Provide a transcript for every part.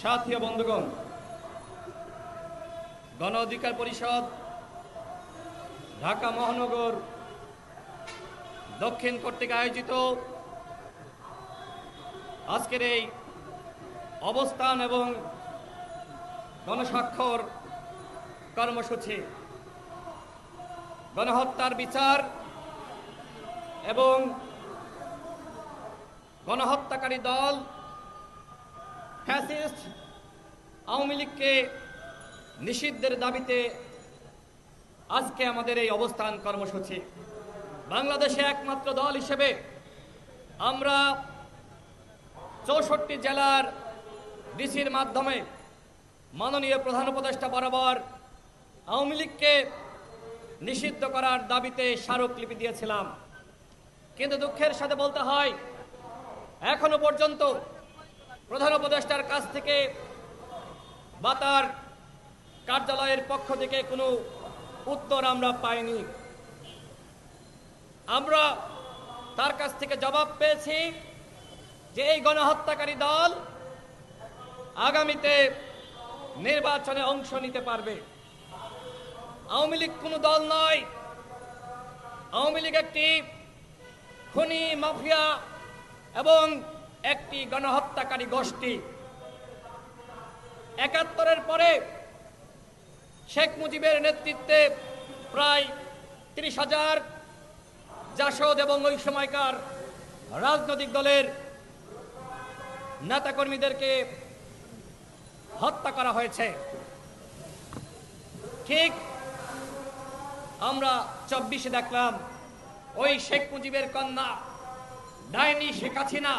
সাথী ও বন্ধুগণ, গণ অধিকার পরিষদ, ঢাকা মহানগর দক্ষিণ কর্তৃক আয়োজিত আজকের এই অবস্থান এবং গণস্বাক্ষর কর্মসূচি, গণহত্যার বিচার এবং গণহত্যাকারী দল ফ্যাসিস্ট আওয়ামী লীগকে নিষিদ্ধের দাবিতে আজকে আমাদের এই অবস্থান কর্মসূচি। বাংলাদেশে একমাত্র দল হিসেবে আমরা চৌষট্টি জেলার ডিসির মাধ্যমে মাননীয় প্রধান উপদেষ্টা বরাবর আওয়ামী লীগকে নিষিদ্ধ করার দাবিতে স্মারকলিপি দিয়েছিলাম। কিন্তু দুঃখের সাথে বলতে হয়, এখনও পর্যন্ত প্রধান উপদেষ্টার কাছ থেকে বা তার কার্যালয়ের পক্ষ থেকে কোনো উত্তর আমরা পাইনি। আমরা তার কাছ থেকে জবাব পেয়েছি যে এই গণহত্যাকারী দল আগামীতে নির্বাচনে অংশ নিতে পারবে। আওয়ামী লীগ কোনো দল নয়। আওয়ামী লীগ একটি খনি, মাফিয়া এবং একটি গণহত্যাকারী গোষ্ঠী। একাত্তরের পরে শেখ মুজিবের নেতৃত্বে প্রায় তিরিশ হাজার জাসদ এবং ওই সময়কার রাজনৈতিক দলের নেতাকর্মীদেরকে হত্যা করা হয়েছে। ঠিক আমরা চব্বিশে দেখলাম, ওই শেখ মুজিবের কন্যা ডাইনি শেখ হাসিনা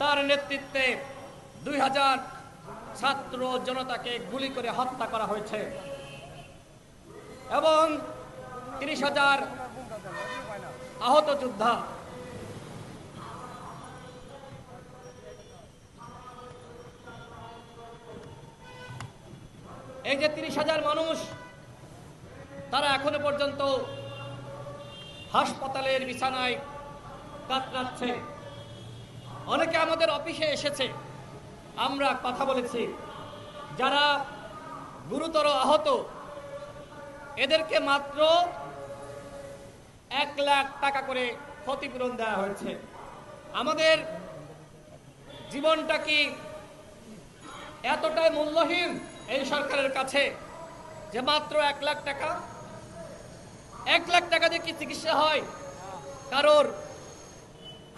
তার নেতৃত্বে দুই হাজার ছাত্র জনতাকে গুলি করে হত্যা করা হয়েছে। এবং তিরিশ হাজার আহত যোদ্ধা। এই যে তিরিশ হাজার মানুষ, তারা এখনও পর্যন্ত হাসপাতালের বিছানায় কাতরাচ্ছে। অনেকে আমাদের অফিসে এসেছে। আমরা কথা বলেছি। যারা গুরুতর আহত, এদেরকে মাত্র এক লাখ টাকা করে ক্ষতিপূরণ দেওয়া হয়েছে। আমাদের জীবনটা কি এতটাই মূল্যহীন এই সরকারের কাছে যে মাত্র এক লাখ টাকা? এক লাখ টাকা দিয়ে কি চিকিৎসা হয়? কারোর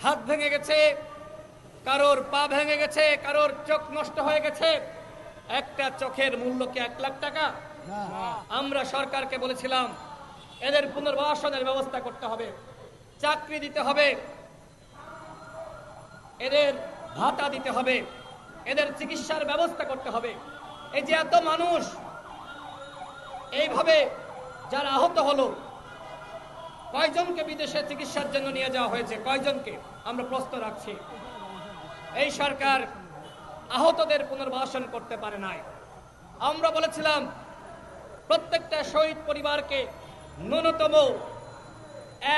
হাত ভেঙে গেছে কারোর পা ভেঙে গেছে, কারোর চোখ নষ্ট হয়ে গেছে। একটা চোখের মূল্য কি এক লাখ টাকা। আমরা সরকারকে বলেছিলাম, এদের পুনর্বাসনের ব্যবস্থা করতে হবে, চাকরি দিতে হবে, এদের ভাতা দিতে হবে, এদের চিকিৎসার ব্যবস্থা করতে হবে। এই যে এত মানুষ, এইভাবে যারা আহত হলো, কয়জনকে বিদেশে চিকিৎসার জন্য নিয়ে যাওয়া হয়েছে? কয়জনকে? আমরা প্রশ্ন রাখছি। এই সরকার আহতদের পুনর্বাসন করতে পারে নাই। আমরা বলেছিলাম, প্রত্যেকটা শহীদ পরিবারকে ন্যূনতম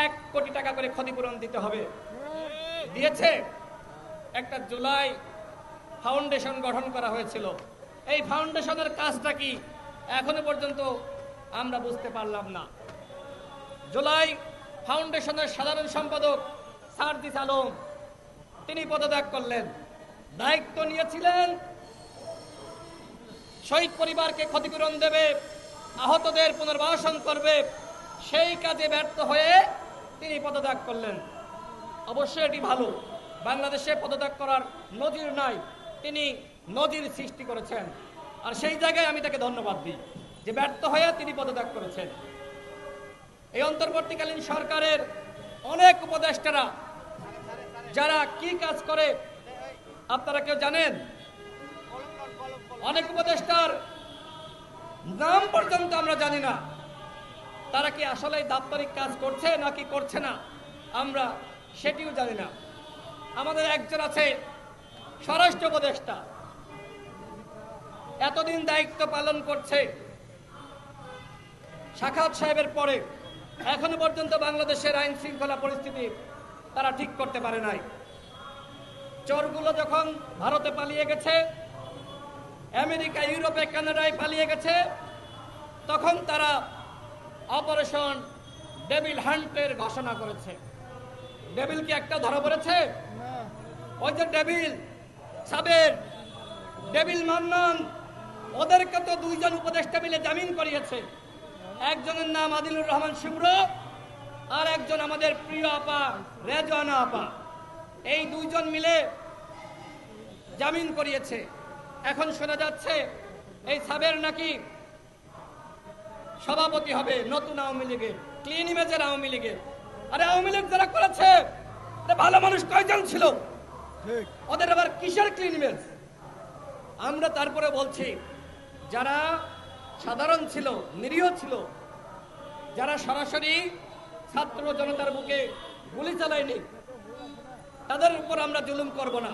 এক কোটি টাকা করে ক্ষতিপূরণ দিতে হবে। দিয়েছে। একটা জুলাই ফাউন্ডেশন গঠন করা হয়েছিল। এই ফাউন্ডেশনের কাজটা কি এখনও পর্যন্ত আমরা বুঝতে পারলাম না। জুলাই ফাউন্ডেশনের সাধারণ সম্পাদক সারদিস আলম তিনি পদত্যাগ করলেন। দায়িত্ব নিয়েছিলেন। শহীদ পরিবারকে ক্ষতিপূরণ দেবে, আহতদের পুনর্বাসন করবে, সেই কাজে ব্যর্থ হয়ে তিনি পদত্যাগ করলেন। অবশ্যই এটি ভালো। বাংলাদেশে পদত্যাগ করার নজির নাই। তিনি নজির সৃষ্টি করেছেন। আর সেই জায়গায় আমি তাকে ধন্যবাদ দিই যে ব্যর্থ হয়ে তিনি পদত্যাগ করেছেন। এই অন্তর্বর্তীকালীন সরকারের অনেক উপদেষ্টারা যারা কি কাজ করে, আপনারা কেউ জানেন? অনেক উপদেষ্টার নাম পর্যন্ত আমরা জানি না। তারা কি আসলে দাপ্তরিক কাজ করছে নাকি করছে না, আমরা সেটিও জানি না। আমাদের একজন আছে, স্বরাষ্ট্র উপদেষ্টা। এতদিন দায়িত্ব পালন করছে। সাখাত সাহেবের পরে, এখনও পর্যন্ত বাংলাদেশের আইন শৃঙ্খলা পরিস্থিতি তারা ঠিক করতে পারে নাই। চোরগুলো যখন ভারতে পালিয়ে গেছে আমেরিকা ইউরোপে কানাডায় পালিয়ে গেছে তখন তারা অপারেশন ডেভিল হান্টের ঘোষণা করেছে। ডেভিল কি একটা ধরা পড়েছে? ওই যে ডেভিল সাবের ডেভিল মান্নান ওদেরকে তো দুইজন উপদেষ্টা মিলে জামিন করিয়েছে। একজনের নাম আদিলুর রহমান শিবর আর একজন আমাদের প্রিয় আপা রেজওয়ানা আপা। এই দুইজন মিলে জামিন করিয়েছে। এখন শোনা যাচ্ছে এই সাবের নাকি সভাপতি হবে নতুন আওয়ামী লীগের ক্লিন ইমেজের আওয়ামী লীগের। আরে আওয়ামী লীগ যারা করেছে ভালো মানুষ কয়জন ছিল? ওদের আবার কিসের ক্লিন ইমেজ আমরা তারপরে বলছি যারা সাধারণ ছিল নিরীহ ছিল যারা সরাসরি ছাত্র জনতার বুকে গুলি চালায়নি। তাদের উপর আমরা জুলুম করব না।